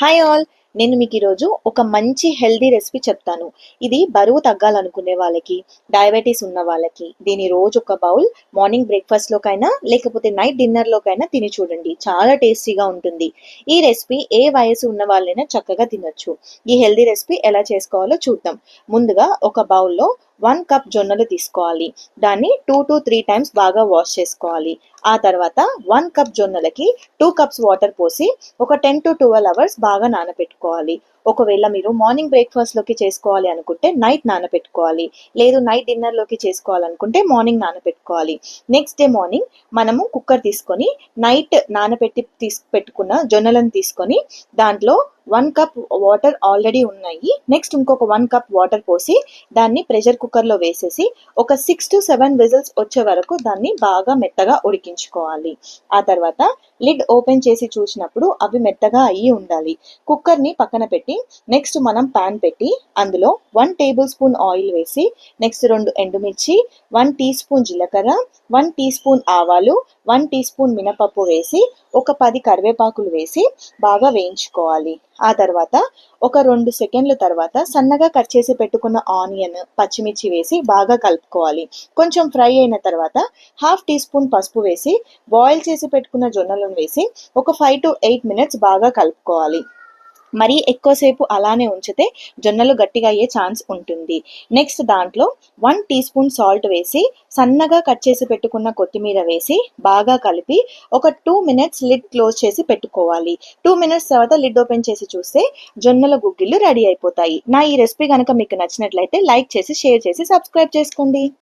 Hi all నేను మీకు ఈరోజు ఒక మంచి హెల్దీ రెసిపీ చెప్తాను. ఇది బరువు తగ్గాలనుకునే వాళ్ళకి డయాబెటీస్ ఉన్న వాళ్ళకి దీని రోజు ఒక బౌల్ మార్నింగ్ బ్రేక్ఫాస్ట్లోకైనా లేకపోతే నైట్ డిన్నర్లోకైనా తిని చూడండి. చాలా టేస్టీగా ఉంటుంది. ఈ రెసిపీ ఏ వయసు ఉన్న వాళ్ళైనా చక్కగా తినొచ్చు. ఈ హెల్దీ రెసిపీ ఎలా చేసుకోవాలో చూద్దాం. ముందుగా ఒక బౌల్లో వన్ కప్ జొన్నలు తీసుకోవాలి. దాన్ని టూ టు త్రీ టైమ్స్ బాగా వాష్ చేసుకోవాలి. ఆ తర్వాత వన్ కప్ జొన్నలకి టూ కప్స్ వాటర్ పోసి ఒక టెన్ టు ట్వెల్వ్ అవర్స్ బాగా నానబెట్టుకోవాలి ఒకవేళ మీరు మార్నింగ్ బ్రేక్ఫాస్ట్లోకి చేసుకోవాలి అనుకుంటే నైట్ నానబెట్టుకోవాలి లేదు నైట్ డిన్నర్లోకి చేసుకోవాలనుకుంటే మార్నింగ్ నానబెట్టుకోవాలి నెక్స్ట్ డే మార్నింగ్ మనము కుక్కర్ తీసుకొని నైట్ నానబెట్టి తీసు పెట్టుకున్న జొన్నలను తీసుకొని దాంట్లో వన్ కప్ వాటర్ ఆల్రెడీ ఉన్నాయి. నెక్స్ట్ ఇంకొక వన్ కప్ వాటర్ పోసి దాన్ని ప్రెషర్ కుక్కర్లో వేసేసి ఒక సిక్స్ టు సెవెన్ విజిల్స్ వచ్చే వరకు దాన్ని బాగా మెత్తగా ఉడికించుకోవాలి. ఆ తర్వాత లిడ్ ఓపెన్ చేసి చూసినప్పుడు అవి మెత్తగా అయ్యి ఉండాలి. కుక్కర్ని పక్కన పెట్టి నెక్స్ట్ మనం ప్యాన్ పెట్టి అందులో వన్ టేబుల్ స్పూన్ ఆయిల్ వేసి నెక్స్ట్ రెండు ఎండుమిర్చి వన్ టీ స్పూన్ జీలకర్ర వన్ టీ స్పూన్ ఆవాలు వన్ టీ స్పూన్ మినపప్పు వేసి ఒక పది కరివేపాకులు వేసి బాగా వేయించుకోవాలి. ఆ తర్వాత ఒక రెండు సెకండ్ల తర్వాత సన్నగా కట్ చేసి పెట్టుకున్న ఆనియన్ పచ్చిమిర్చి వేసి బాగా కలుపుకోవాలి. కొంచెం ఫ్రై అయిన తర్వాత హాఫ్ టీ స్పూన్ పసుపు వేసి బాయిల్ చేసి పెట్టుకున్న జొన్నలను వేసి ఒక ఫైవ్ టు ఎయిట్ మినిట్స్ బాగా కలుపుకోవాలి. మరీ ఎక్కువసేపు అలానే ఉంచితే జొన్నలు గట్టిగా అయ్యే ఛాన్స్ ఉంటుంది. నెక్స్ట్ దాంట్లో వన్ టీ స్పూన్ సాల్ట్ వేసి సన్నగా కట్ చేసి పెట్టుకున్న కొత్తిమీర వేసి బాగా కలిపి ఒక టూ మినిట్స్ లిడ్ క్లోజ్ చేసి పెట్టుకోవాలి. టూ మినిట్స్ తర్వాత లిడ్ ఓపెన్ చేసి చూస్తే జొన్నల గుగ్గిళ్ళు రెడీ అయిపోతాయి. నా ఈ రెసిపీ కనుక మీకు నచ్చినట్లయితే లైక్ చేసి షేర్ చేసి సబ్స్క్రైబ్ చేసుకోండి.